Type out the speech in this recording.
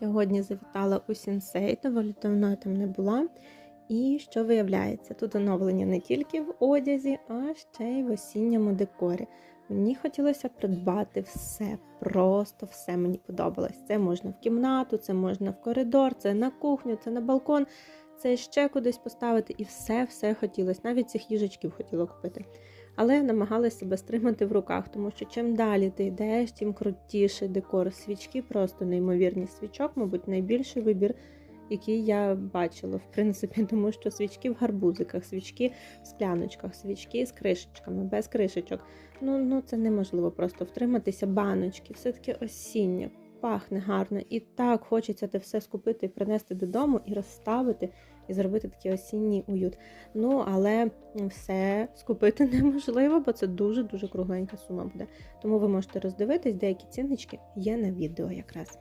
Сьогодні завітала у Сінсей, доволі давно я там не була. І що виявляється, тут оновлення не тільки в одязі, а ще й в осінньому декорі. Мені хотілося придбати все, просто все мені подобалось. Це можна в кімнату, це можна в коридор, це на кухню, це на балкон, це ще кудись поставити. І все-все хотілося. Навіть цих їжачків хотіла купити. Але намагалася себе стримати в руках, тому що чим далі ти йдеш, тим крутіший декор. Свічки просто неймовірні. Свічок, мабуть, найбільший вибір, який я бачила, в принципі, тому що свічки в гарбузиках, свічки в скляночках, свічки з кришечками, без кришечок. Ну, ну це неможливо просто втриматися. Баночки, все таки осіннє, пахне гарно. І так хочеться це все скупити принести додому і розставити, і зробити такий осінній уют. Ну, але все скупити неможливо, бо це дуже-дуже кругленька сума буде. Тому ви можете роздивитись, деякі ціночки є на відео якраз.